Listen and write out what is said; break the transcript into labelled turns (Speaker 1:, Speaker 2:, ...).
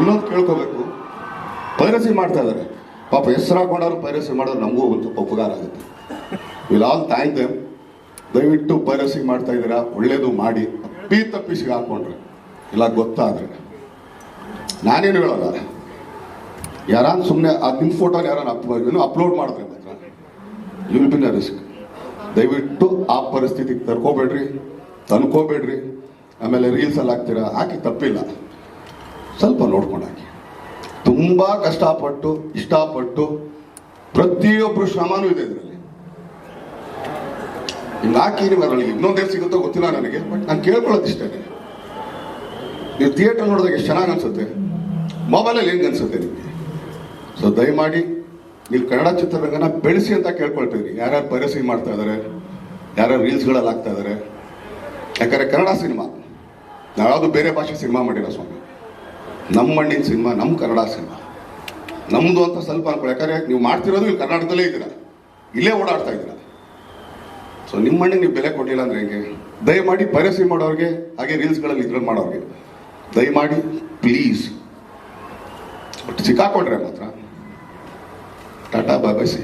Speaker 1: ಇನ್ನೊಂದು ಕೇಳ್ಕೋಬೇಕು. ಪೈರಸಿ ಮಾಡ್ತಾ ಇದ್ದಾರೆ. ಪಾಪ ಹೆಸರು ಹಾಕೊಂಡವ್ರು ಪೈರಸಿ ಮಾಡೋರು ನಮಗೂ ಒಂದು ಸ್ವಲ್ಪ ಉಪಕಾರ ಆಗುತ್ತೆ. Will all thank them. ದಯವಿಟ್ಟು ಪೈರಸಿ ಮಾಡ್ತಾ ಇದ್ದೀರಾ? ಒಳ್ಳೇದು ಮಾಡಿ. ಅಪ್ಪಿ ತಪ್ಪಿಸಿಗೆ ಹಾಕೊಂಡ್ರೆ. ಇಲ್ಲ, ಗೊತ್ತಾದ್ರೆ. ನಾನೇನು ಹೇಳೋಲ್ಲ. ಯಾರಾನ್ ಸುಮ್ಮನೆ ಆ ನಿಮ್ಮ ಫೋಟೋ ಯಾರು ಅಪ್ ಅಪ್ಲೋಡ್ ಮಾಡಿದ್ರೆ ಮಾತ್ರ. ಯು ಬಿನ್ ರಿಸ್ಕ್ ದಯವಿಟ್ಟು ಆ ಪರಿಸ್ಥಿತಿಗೆ ತರ್ಕೋಬೇಡ್ರಿ. ತಂದ್ಕೋಬೇಡ್ರಿ ಆಮೇಲೆ ರೀಲ್ಸಲ್ಲಿ ಹಾಕ್ತೀರಾ? ಹಾಕಿ ತಪ್ಪಿಲ್ಲ. ಸ್ವಲ್ಪ ನೋಡ್ಕೊಂಡಾಗಿ ತುಂಬ ಕಷ್ಟಪಟ್ಟು, ಇಷ್ಟಪಟ್ಟು ಪ್ರತಿಯೊಬ್ಬರು ಶ್ರಮನೂ ಇದೆ ಇದರಲ್ಲಿ. ಇನ್ನಾಕಿ ಹಾಕಿ ನೀವು ಅದರಲ್ಲಿ ಇನ್ನೊಂದೇನು ಸಿಗುತ್ತೋ ಗೊತ್ತಿಲ್ಲ ನನಗೆ ಬಟ್ ನಾನು ಕೇಳ್ಕೊಳ್ಳೋದು ಇಷ್ಟೇ ನೀವು ಥಿಯೇಟರ್ ನೋಡಿದಾಗ ಎಷ್ಟು ಚೆನ್ನಾಗಿ ಅನ್ಸುತ್ತೆ? ಮೊಬೈಲಲ್ಲಿ ಹೆಂಗೆ ಅನಿಸುತ್ತೆ ನಿಮಗೆ? ಸೊ ದಯಮಾಡಿ ನೀವು ಕನ್ನಡ ಚಿತ್ರರಂಗನ ಬೆಳೆಸಿ ಅಂತ ಕೇಳ್ಕೊಳ್ತೀವಿ ಯಾರ್ಯಾರು ಪೈರಸಿ ಮಾಡ್ತಾ ಇದ್ದಾರೆ ಯಾರ್ಯಾರು ರೀಲ್ಸ್ಗಳಲ್ಲಿ ಹಾಕ್ತಾ ಇದ್ದಾರೆ ಯಾಕಂದ್ರೆ ಕನ್ನಡ ಸಿನಿಮಾ ನಾವ್ಯಾವುದು ಬೇರೆ ಭಾಷೆ ಸಿನಿಮಾ ಮಾಡಿಲ್ಲ ಸ್ವಾಮಿ. ನಮ್ಮ ಮಣ್ಣಿನ ಸಿನಿಮಾ ನಮ್ಮ ಕನ್ನಡ ಸಿನಿಮಾ. ನಮ್ಮದು ಅಂತ ಸ್ವಲ್ಪ ಅನ್ಕೊಳ್ಳಿ. ಯಾಕಂದರೆ ನೀವು ಮಾಡ್ತಿರೋದು ಇಲ್ಲಿ ಕರ್ನಾಟಕದಲ್ಲೇ ಇದ್ದೀರಾ? ಇಲ್ಲೇ ಓಡಾಡ್ತಾ ಇದ್ದೀರಾ? ಸೊ ನಿಮ್ಮ ಮಣ್ಣಿಗೆ ನೀವು ಬೆಲೆ ಕೊಟ್ಟಿಲ್ಲ ಅಂದರೆ ಹೇಗೆ? ದಯಮಾಡಿ ಪೈರಸಿ ಮಾಡೋರಿಗೆ ಹಾಗೆ ರೀಲ್ಸ್ಗಳಲ್ಲಿ ಇದ್ರಲ್ಲಿ ಮಾಡೋರಿಗೆ ದಯಮಾಡಿ ಪ್ಲೀಸ್ ಬಟ್ ಸಿಕ್ಕಾಕೊಂಡ್ರೆ ಮಾತ್ರ. ಟಾಟಾ ಬಾಬಾ ಸಿ